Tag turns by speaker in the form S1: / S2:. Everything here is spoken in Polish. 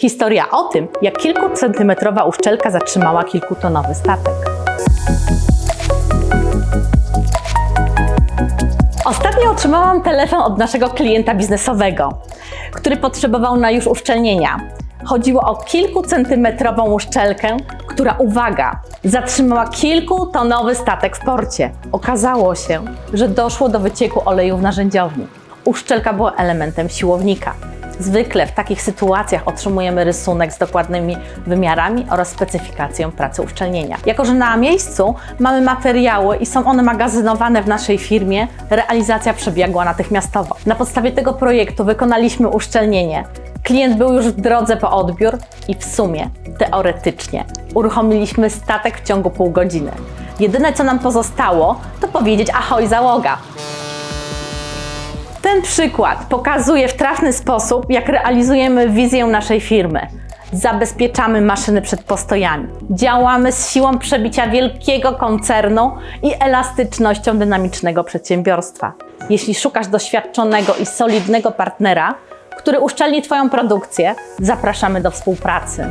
S1: Historia o tym, jak kilkucentymetrowa uszczelka zatrzymała kilkutonowy statek. Ostatnio otrzymałam telefon od naszego klienta biznesowego, który potrzebował na już uszczelnienia. Chodziło o kilkucentymetrową uszczelkę, która, uwaga, zatrzymała kilkutonowy statek w porcie. Okazało się, że doszło do wycieku oleju w narzędziowni. Uszczelka była elementem siłownika. Zwykle w takich sytuacjach otrzymujemy rysunek z dokładnymi wymiarami oraz specyfikacją pracy uszczelnienia. Jako, że na miejscu mamy materiały i są one magazynowane w naszej firmie, realizacja przebiegła natychmiastowo. Na podstawie tego projektu wykonaliśmy uszczelnienie. Klient był już w drodze po odbiór i w sumie, teoretycznie, uruchomiliśmy statek w ciągu pół godziny. Jedyne co nam pozostało, to powiedzieć ahoj załoga. Ten przykład pokazuje w trafny sposób, jak realizujemy wizję naszej firmy. Zabezpieczamy maszyny przed postojami. Działamy z siłą przebicia wielkiego koncernu i elastycznością dynamicznego przedsiębiorstwa. Jeśli szukasz doświadczonego i solidnego partnera, który uszczelni Twoją produkcję, zapraszamy do współpracy.